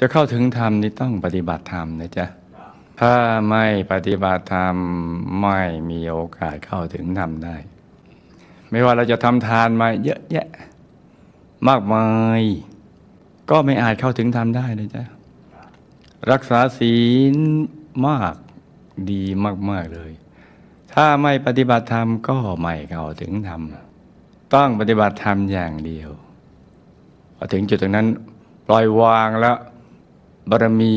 จะเข้าถึงธรรมนี่ต้องปฏิบัติธรรมนะจ๊ะ ถ้าไม่ปฏิบัติธรรมไม่มีโอกาสเข้าถึงธรรมได้ ไม่ว่าเราจะทำทานมาเยอะแยะ มากมาย ก็ไม่อาจเข้าถึงธรรมได้นะจ๊ะ รักษาศีลมากดีมาก ๆ เลย ถ้าไม่ปฏิบัติธรรมก็ไม่เข้าถึงธรรม ต้องปฏิบัติธรรมอย่างเดียวพอถึงจุดตรงนั้น ปล่อยวางแล้ว บารมี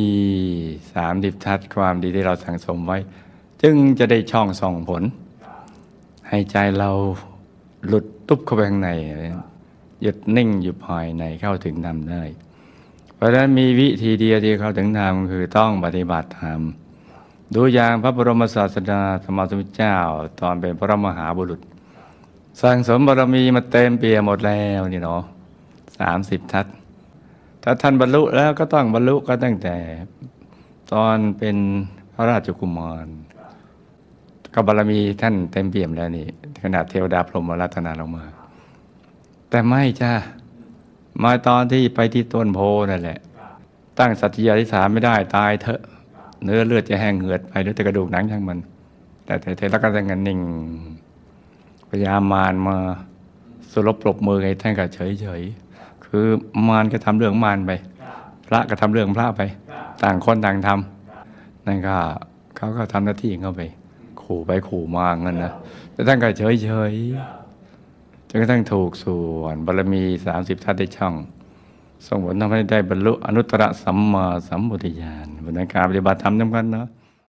สามดิบทัศความดีที่เราสั่งสมไว้ จึงจะได้ช่องส่องผล ให้ใจเราหลุดตุ๊บเข้าไปข้างในหยุดนิ่งอยู่ภายในเข้าถึงธรรมได้ เพราะฉะนั้นมีวิธีเดียวที่เข้าถึงธรรมคือต้องปฏิบัติธรรมดูอย่างพระบรมศาสดาสมมาสมุทเจ้า ตอนเป็นพระมหาบุรุษสั่งสมบารมีมาเต็มเปี่ยมหมดแล้วนี่เนาะสามสิบทัศน์ ถ้าท่านบรรลุแล้วก็ต้องบรรลุก็ตั้งแต่ตอนเป็นพระราชกุมารก็บารมีท่านเต็มเปี่ยมแล้วนี่ขนาดเทวดาพรหมรัตนาลงมา แต่ไม่จ้ามาตอนที่ไปที่ต้นโพนั่นแหละ ตั้งสัตยาธิษานไม่ได้ตายเถอะ เนื้อเลือดจะแห้งเหือดไปด้วยแต่กระดูกหนังช่างมัน แต่เทแล้วก็ยังนิ่งพยายามมารมาสลบปรบมือไงท่านก็เฉยเฉย คือมารก็ทำเรื่องมารไป พระก็ทำเรื่องพระไป ต่างคนต่างทำนั่นก็เขาก็ทำหน้าที่ของเขาไป ขู่ไปขู่มาเงินนะแต่ท่านก็เฉยเฉยๆจนกระทั่งถูกส่วนบารมีสามสิบทัศน์ได้ช่องส่งผลทำให้ได้บรรลุอนุตตรสัมมาสัมพุทธญาณบนการปฏิบัติธรรมจำกันเนาะ